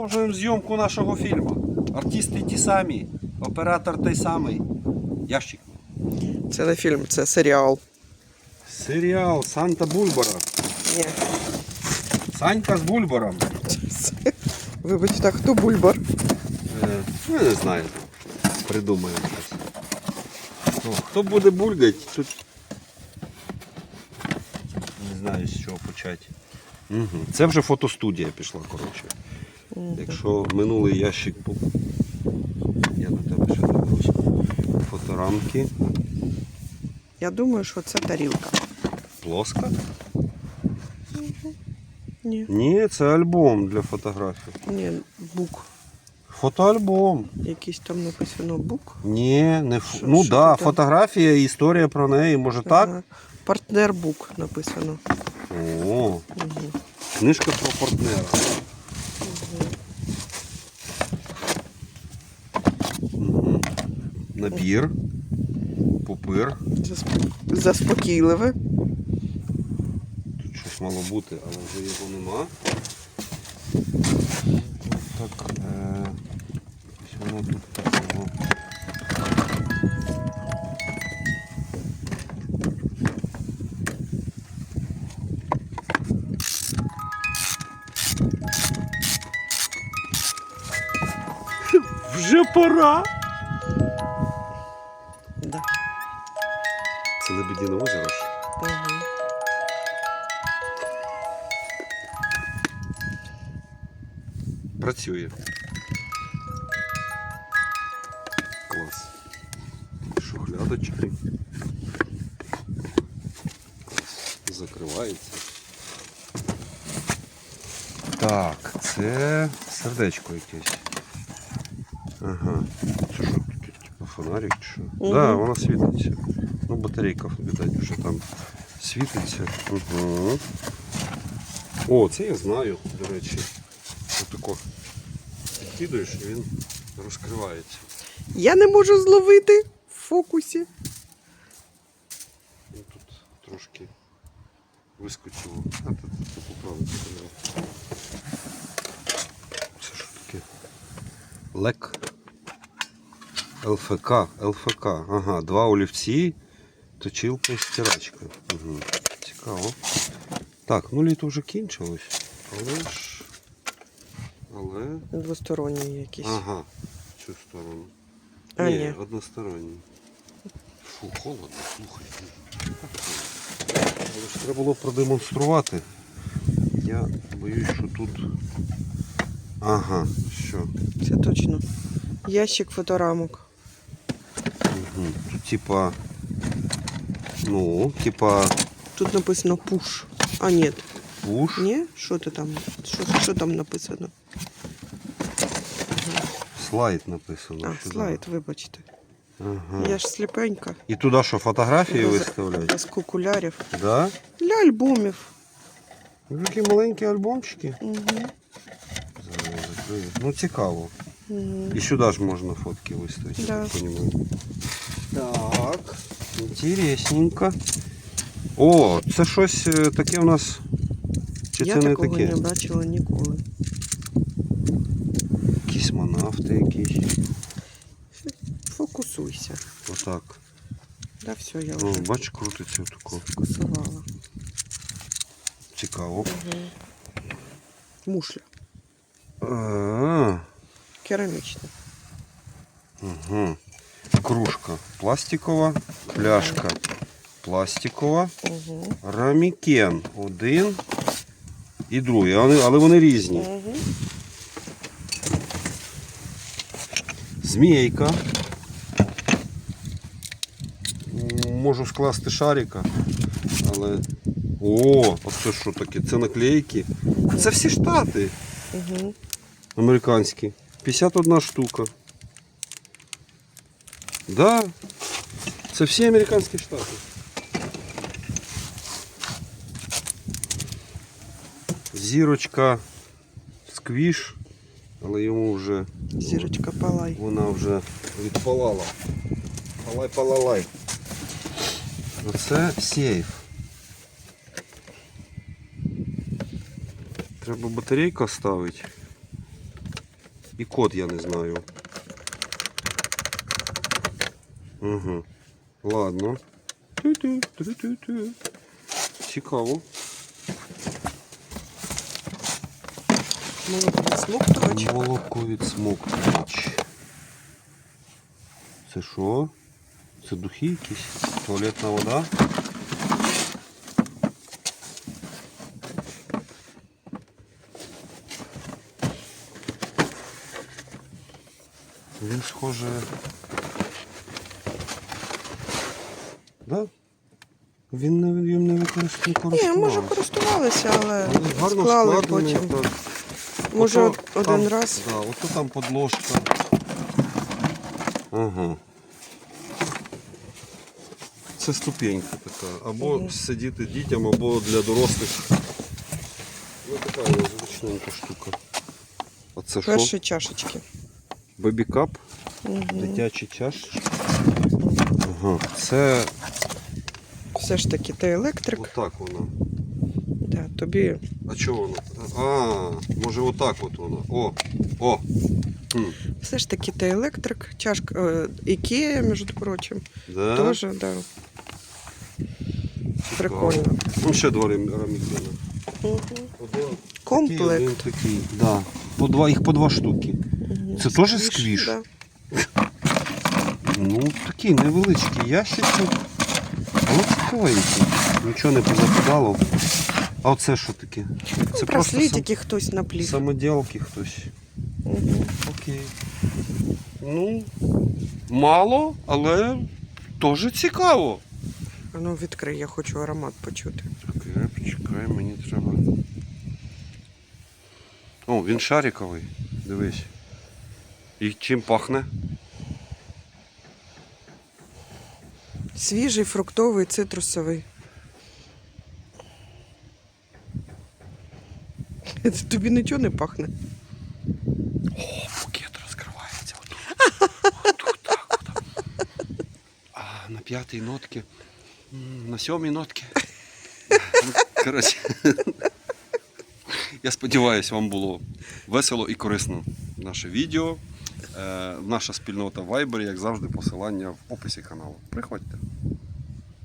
Продовжуємо зйомку нашого фільму. Артисти ті самі, оператор той самий. Ящик. Це не фільм, це серіал. Серіал Санта Бульбара. Ні. Санька з Бульбаром. Вибачте, а хто бульбар? Е, ну, я не знаю. Придумаємо щось. Ну, хто буде бульгать, тут. Не знаю з чого почати. Угу. Це вже фотостудія пішла, коротше. Якщо минулий ящик був. Я до тебе ще дивлюсь. Фоторамки. Я думаю, що це тарілка. Плоска? Ні. Ні, це альбом для фотографій. Ні, бук. Фотоальбом. Якийсь там написано бук. Ні, не фо... Що- ну що да, фотографія і історія про неї, може так? Партнер бук написано. О, Угу. книжка про партнера. Набір, пупир. Заспокійливе. Тут щось мало бути, але вже його нема. Так, е... ось воно тут такого. Вже пора. Працює. Клас. Шухлядочки. Закривається. Так, це сердечко якесь. Ага. Це що таке? Типу фонарик чи що? Так, Мгм. да, вона світиться. Ну, батарейка, видать, вже там світиться. Угу. О, це я знаю, до речі. Отако підкидуєш і він розкривається. Я не можу зловити в фокусі. Він тут трошки вискочило. А тут тут поправити треба. Це що таке? Лек. ЛФК, ЛФК. Ага, два олівці, точилка і стирачка. Угу. Цікаво. Так, ну літо вже кінчилось. Але ж. Але. Двосторонній якийсь. Ага, цю сторону. А, ні, ні. односторонній. Фу, холодно, слухай. Але ж треба було продемонструвати. Я боюсь, що тут. Ага, що? Це точно. Ящик фоторамок. Угу. Тут типа. Ну, типа Тут написано пуш. А, ні. Пуш. Ні? Що ти там? Що, що там написано? Слайд написано. А, слайд, вибачте. Ага. Я ж сліпенька. І туди що, фотографії виставляють? Без кукулярів. Да? Для альбомів. Ну, Такі маленькі альбомчики. Угу. Зараз закрию. Ну цікаво. Угу. І сюди ж можна фотки виставити, Да. я так понимаю. Так, інтересненько. О, це щось е, таке у нас. Чи Я це не такого таке? не бачила ніколи. Якісь монавти якісь. Фокусуйся. Отак. Да, все, я О, вже бач, крутиться отако. фокусувала. Цікаво. Угу. Мушля. А, Керамічна. угу. Кружка пластикова, пляшка пластикова, Угу. рамікен один і другий. Але, але вони різні. Змійка. Можу скласти шарика, але. О, а це що таке? Це наклейки. Це всі штати Угу. американські. 51 штука. Да. Це всі американські штати. Зірочка сквіш, але йому вже Зірочка палай. вона вже відпалала. Палай, палалай. Оце сейф. Треба батарейку ставити. І код я не знаю. Угу. Ладно. Цікаво. Молоко відсмоктувач. Молоко від смоктувач. Це що? Це духи якісь? Туалетна вода? Він схоже. Да? Він не, він не використовує. Ні, може користувалися, але Але гарно склали потім. Так. Може, Ото один там, раз. Да, ото там подложка. Ага. Це ступенька така. Або Мгм. сидіти дітям, або для дорослих. Ну така зручненька штука. А це що? Перші чашечки. Бебікап, Угу. дитячі чашечки. Ага. Це Все ж таки ти електрик. отак вона. Да, тобі А чого вона? А, може отак от вона. О! О! Хм. все ж таки ти електрик. Чашка е, Ікея, між прочим. Да? Теж, да. Прикольно. Ну, ще два рем- Угу. Один Комплект. такий, один такий. Да. По два, їх по два штуки. Мгм. Це теж сквіш? Да. Ну, такий невеличкий ящичок. Але цікавенький. Нічого не позападало. А оце що таке? Це Ну, просто Браслетики хтось наплів. самоділки хтось. Угу. Окей. Ну, мало, але теж цікаво. А ну відкрий, я хочу аромат почути. Таке, почекай, мені треба. О, він шариковий. Дивись. І чим пахне? Свіжий, фруктовий, цитрусовий. Тобі нічого не пахне. О, букет розкривається. Отут. Отут, так, отак. А на п'ятій нотці. На сьомій нотці. Ну, Коротше. Я сподіваюся, вам було весело і корисно наше відео. Е, Наша спільнота Viber, як завжди, посилання в описі каналу. Приходьте.